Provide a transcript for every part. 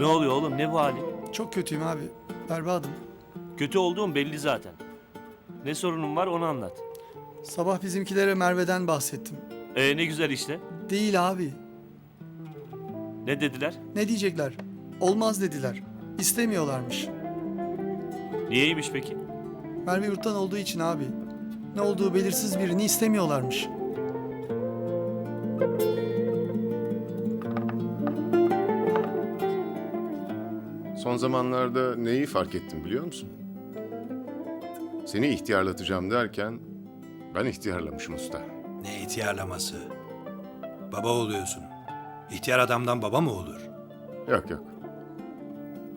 Ne oluyor oğlum ne bu hali? Çok kötüyüm abi. Berbadım. Kötü olduğum belli zaten. Ne sorunun var onu anlat. Sabah bizimkilere Merve'den bahsettim. Ee ne güzel işte. Değil abi. Ne dediler? Ne diyecekler? Olmaz dediler. İstemiyorlarmış. Niyeymiş peki? Merve yurttan olduğu için abi. Ne olduğu belirsiz birini istemiyorlarmış. Son zamanlarda neyi fark ettim biliyor musun? Seni ihtiyarlatacağım derken ben ihtiyarlamışım usta. Ne ihtiyarlaması? Baba oluyorsun. İhtiyar adamdan baba mı olur? Yok yok.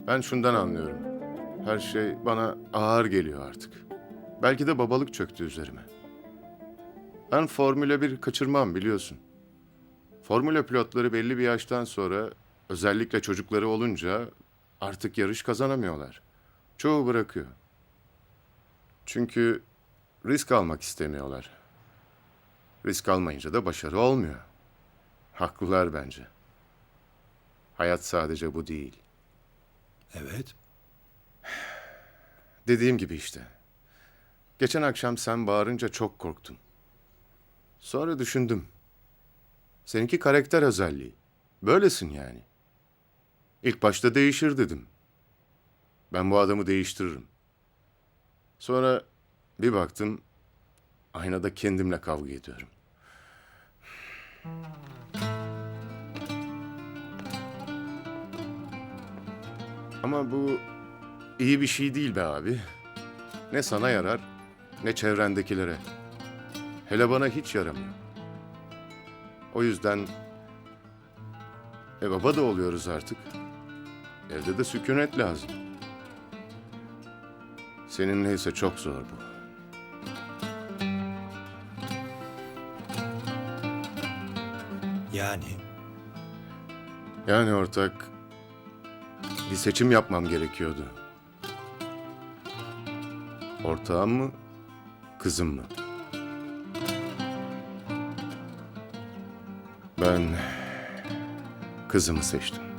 Ben şundan anlıyorum. Her şey bana ağır geliyor artık. Belki de babalık çöktü üzerime. Ben Formula 1 kaçırmam biliyorsun. Formula pilotları belli bir yaştan sonra özellikle çocukları olunca artık yarış kazanamıyorlar. Çoğu bırakıyor. Çünkü risk almak istemiyorlar. Risk almayınca da başarı olmuyor. Haklılar bence. Hayat sadece bu değil. Evet. Dediğim gibi işte. Geçen akşam sen bağırınca çok korktum. Sonra düşündüm. Seninki karakter özelliği. Böylesin yani. İlk başta değişir dedim. Ben bu adamı değiştiririm. Sonra bir baktım aynada kendimle kavga ediyorum. Ama bu iyi bir şey değil be abi. Ne sana yarar ne çevrendekilere. Hele bana hiç yaramıyor. O yüzden e baba da oluyoruz artık. Evde de sükunet lazım. Seninle ise çok zor bu. Yani Yani ortak bir seçim yapmam gerekiyordu. Ortağım mı, kızım mı? Ben kızımı seçtim.